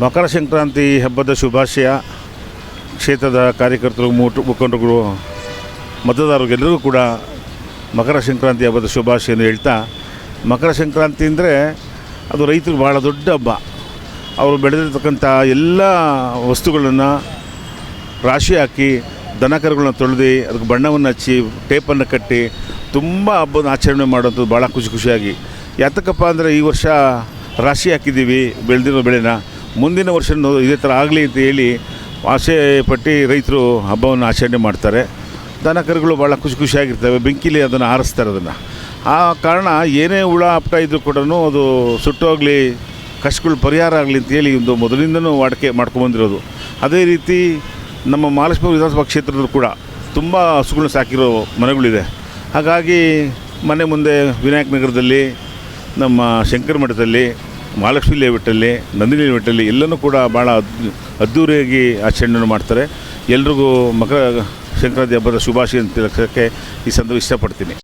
ಮಕರ ಸಂಕ್ರಾಂತಿ ಹಬ್ಬದ ಶುಭಾಶಯ ಕ್ಷೇತ್ರದ ಕಾರ್ಯಕರ್ತರು ಮೂಟು ಮುಖಂಡರುಗಳು ಮತದಾರರಿಗೆಲ್ಲರಿಗೂ ಕೂಡ ಮಕರ ಸಂಕ್ರಾಂತಿ ಹಬ್ಬದ ಶುಭಾಶಯನ್ನು ಹೇಳ್ತಾ, ಮಕರ ಸಂಕ್ರಾಂತಿ ಅಂದರೆ ಅದು ರೈತರು ಭಾಳ ದೊಡ್ಡ ಹಬ್ಬ. ಅವರು ಬೆಳೆದಿರ್ತಕ್ಕಂಥ ಎಲ್ಲ ವಸ್ತುಗಳನ್ನು ರಾಶಿ ಹಾಕಿ ದನಕರುಗಳನ್ನ ತೊಳೆದು, ಅದಕ್ಕೆ ಬಣ್ಣವನ್ನು ಹಚ್ಚಿ, ಟೇಪನ್ನು ಕಟ್ಟಿ, ತುಂಬ ಹಬ್ಬದ ಆಚರಣೆ ಮಾಡೋಂಥದ್ದು ಭಾಳ ಖುಷಿ ಖುಷಿಯಾಗಿ. ಯಾತಕ್ಕಪ್ಪ ಅಂದರೆ ಈ ವರ್ಷ ರಾಶಿ ಹಾಕಿದ್ದೀವಿ ಬೆಳೆದಿರೋ ಬೆಳೆನ. ಮುಂದಿನ ವರ್ಷ ಇದೇ ಥರ ಆಗಲಿ ಅಂತ ಹೇಳಿ ಆಸೆ ಪಟ್ಟು ರೈತರು ಹಬ್ಬವನ್ನು ಆಚರಣೆ ಮಾಡ್ತಾರೆ. ದನ ಕರುಗಳು ಭಾಳ ಖುಷಿ ಖುಷಿಯಾಗಿರ್ತವೆ, ಬೆಂಕಿಲಿ ಅದನ್ನು ಆರಿಸ್ತಾರೆ ಅದನ್ನು. ಆ ಕಾರಣ ಏನೇ ಹುಳ ಅಪ್ಟ ಇದ್ರು ಕೂಡ ಅದು ಸುಟ್ಟೋಗಲಿ, ಕಷ್ಟಗಳು ಪರಿಹಾರ ಆಗಲಿ ಅಂತೇಳಿ ಒಂದು ಮೊದಲಿಂದನೂ ವಾಡಿಕೆ ಮಾಡ್ಕೊಂಬಂದಿರೋದು ಅದೇ ರೀತಿ ನಮ್ಮ ಮಹಾಲಕ್ಷ್ಮಿ ವಿಧಾನಸಭಾ ಕ್ಷೇತ್ರದಲ್ಲೂ ಕೂಡ ತುಂಬ ಹಸುಗಳನ್ನ ಸಾಕಿರೋ ಮನೆಗಳಿದೆ. ಹಾಗಾಗಿ ಮನೆ ಮುಂದೆ ವಿನಾಯಕ ನಗರದಲ್ಲಿ, ನಮ್ಮ ಶಂಕರ ಮಠದಲ್ಲಿ ಮಹಾಲಕ್ಷ್ಮಿ ಲೇಔಟಲ್ಲಿ, ನಂದಿನಿ ಲೇಔಟಲ್ಲಿ ಎಲ್ಲನೂ ಕೂಡ ಭಾಳ ಅದ್ದೂರಿಯಾಗಿ ಆಚರಣೆಯನ್ನು ಮಾಡ್ತಾರೆ. ಎಲ್ರಿಗೂ ಮಕರ ಸಂಕ್ರಾಂತಿ ಹಬ್ಬದ ಶುಭಾಶಯ ತಿಳ್ಸೋಕ್ಕೆ ಈ ಸಂದರ್ಭ ಇಷ್ಟಪಡ್ತೀನಿ.